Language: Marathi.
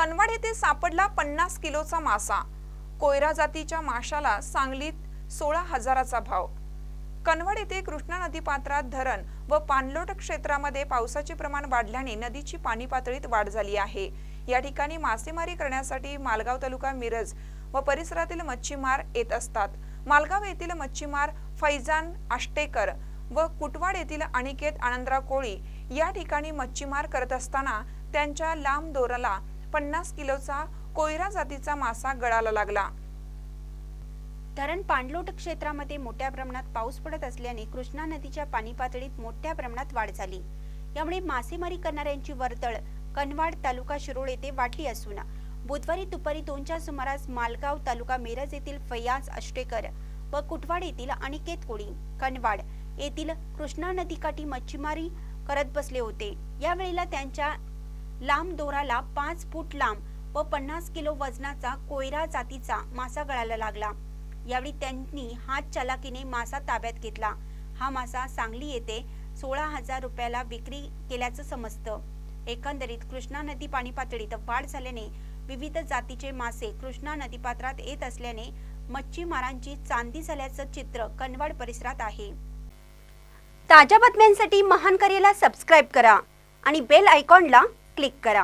कनवाड येथे सापडला पन्नास किलोचा मासा. कोयरा जातीच्या माशाला सांगलीत सोळा हजाराचा भाव. कनवड येथे कृष्णा नदी पात्रात धरण व पाणलोट क्षेत्रामध्ये पावसाचे प्रमाण वाढल्याने नदीची पाणी पातळीत वाढ झाली आहे. या ठिकाणी मासेमारी करण्यासाठी मालगाव तालुका मिरज व परिसरातील मच्छीमार येत असतात. मालगाव येथील मच्छीमार फैजान आष्टेकर व कुटवाड येथील अनिकेत आनंदराव कोळी या ठिकाणी मच्छीमार करत असताना त्यांच्या लांब दोराला पन्नास किलोचा कोयरा जातीचा मासा गळाला लागला. धरण पाणलोट क्षेत्रामध्ये मोठ्या प्रमाणात पाऊस पडत असल्याने कृष्णा नदीच्या पाणी पातळीत मोठ्या प्रमाणात वाढ झाली. यामुळे मासेमारी करणाऱ्यांची वर्दळ कनवाड तालुका शिरोळ येथे वाढली असून बुधवारी दुपारी दोनच्या सुमारास मालगाव तालुका मिरज येथील फैयाज अष्टेकर व कुटवाड येथील अनिकेत कोळी कनवाड येथील कृष्णा नदीकाठी मच्छीमारी करत बसले होते. यावेळेला त्यांच्या लांब दोराला पाच फूट लांब व पन्नास किलो वजनाचा कोयरा जातीचा मासा गळायला लागला. यावेळी त्यांनी हात चलाकीने मासा ताब्यात घेतला. हा मासा सांगली येथे सोळा हजार रुपयाला विक्री केल्याचं समजतं. एकंदरीत कृष्णा नदी पाणी पातळीत वाढ झाल्याने विविध जातीचे मासे कृष्णा नदीपात्रात येत असल्याने मच्छीमारांची चांदी झाल्याचं चित्र कनवाड परिसरात आहे. ताज्या बातम्यांसाठी महान करेला सबस्क्राईब करा आणि बेल आयकॉनला क्लिक करा.